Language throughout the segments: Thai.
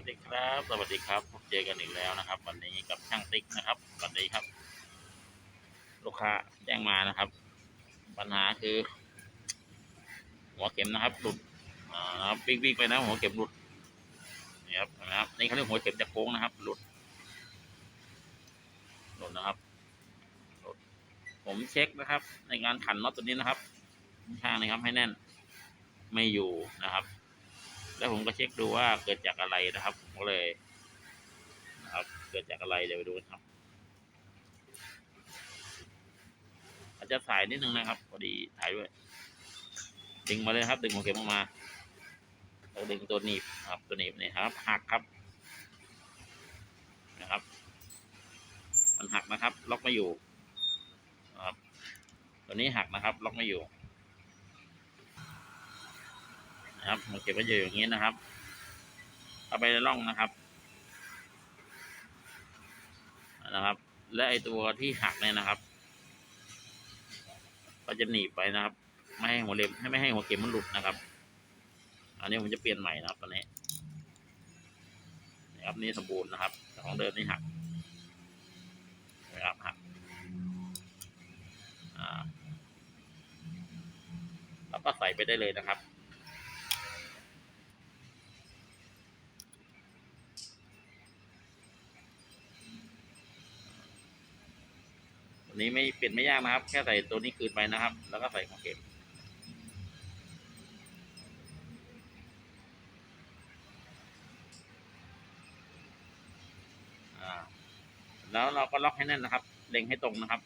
วัสดีครับ สวัสดีครับพบเจอกันอีกแล้วนะครับ วันนี้กับช่างติ๊กนะครับวันนี้ครับ ลูกค้าแจ้งมานะครับ ปัญหาคือ หัวเข็มนะครับหลุดอ่านะครับวิ่งวิ่งไปนะหัวเข็มหลุดนี่ครับนะครับนี่เขาเรียกหัวเข็มจากโค้งนะครับ หลุดหลุดนะครับหลุดผมเช็คนะครับ ในการขันน็อตตัวนี้นะครับข้างนะครับให้แน่น ไม่อยู่นะครับ แล้วผมก็เช็คดูว่าเกิดจากอะไรนะครับ ผมก็เลยครับเกิดจากอะไรเดี๋ยวไปดูครับ อาจจะสายนิดนึงนะครับพอดีถ่ายด้วยดึงมาเลยครับ ดึงหัวเข็มออกมาแล้วดึงตัวหนีบครับ ตัวหนีบนี่ครับหักครับนะครับ มันหักนะครับ ล็อกไม่อยู่นะครับตัวนี้หักนะครับ ล็อกไม่อยู่ นะครับหัวเข็มก็จะอยู่อย่างนี้นะครับ เอาไปในร่องนะครับนะครับ และไอตัวที่หักเนี่ยนะครับ ก็จะหนีบไปนะครับ ไม่ให้หัวเล็มให้ไม่ให้หัวเข็มมันหลุดนะครับ อันนี้ผมจะเปลี่ยนใหม่นะครับตอนนี้นะครับนี่สมบูรณ์นะครับของเดิมนี่หักนะครับหักอ่าแล้วก็ใส่ไปได้เลยนะครับ ตัวนี้ไม่เปลี่ยนไม่ยากนะครับ แค่ใส่ตัวนี้คืนไปนะครับ แล้วก็ใส่ของเก็บแล้วเราก็ล็อกให้แน่นนะครับ เล็งให้ตรงนะครับ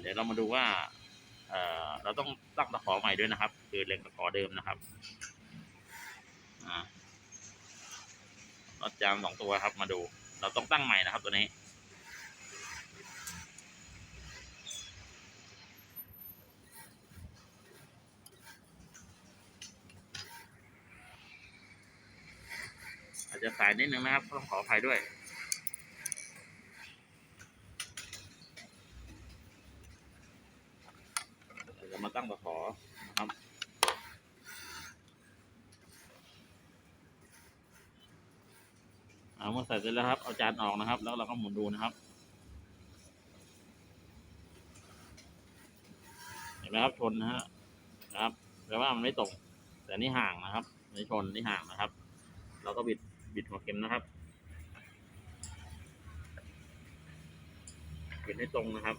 เดี๋ยวเรามาดูว่าเราต้องตั้งตะขอใหม่ด้วยนะครับ คือเล็งตะขอเดิมนะครับอ่าน็อตจามสองตัวครับมาดู เราต้องตั้งใหม่นะครับตัวนี้ จะสายนิดนึงนะครับต้องขออภัยด้วยเราจะมาตั้งตะขอนะครับเอาเมื่อใส่เสร็จแล้วครับ เอาจานออกนะครับ แล้วเราก็หมุนดูนะครับ เห็นไหมครับชนนะฮะนะครับแปลว่ามันไม่ตรงแต่นี่ห่างนะครับนี่ชนนี่ห่างนะครับ เราก็บิด บิดหัวเข็มนะครับบิดให้ตรงนะครับ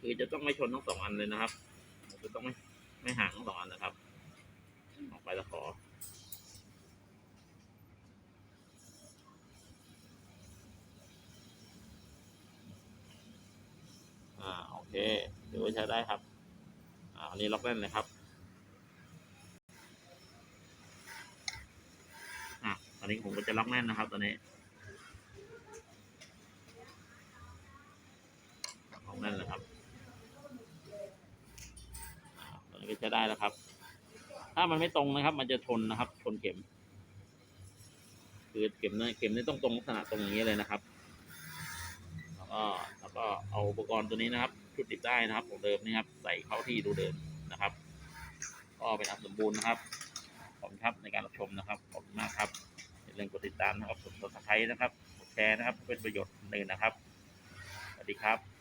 คือจะต้องไม่ชนทั้งสองอันเลยนะครับจะต้องไม่ไม่ห่างทั้งสองอันนะครับ ออกไปตะขออ่าโอเคถือว่าใช้ได้ครับอ่าอันนี้ล็อกแน่นเลยครับ อะตอนนี้ผมก็จะล็อกแน่นนะครับตอนนี้ล็อกแน่นเลยครับตอนนี้ก็จะได้แล้วครับ ถ้ามันไม่ตรงนะครับ มันจะชนนะครับชนเข็ม คือเข็มเนี่ยเข็มเนี่ยต้องตรงลักษณะตรงอย่างนี้เลยนะครับ แล้วก็แล้วก็เอาอุปกรณ์ตัวนี้นะครับชุดติดได้นะครับของเดิมนี่ครับใส่เข้าที่ดูเดิมนะครับ ก็เป็นอันสมบูรณ์นะครับขอบคุณครับในการรับชมนะครับ ขอบคุณมากครับ อย่าลืมกดติดตามนะครับกด subscribe นะครับกดแชร์นะครับ เป็นประโยชน์หนึ่งนะครับ สวัสดีครับ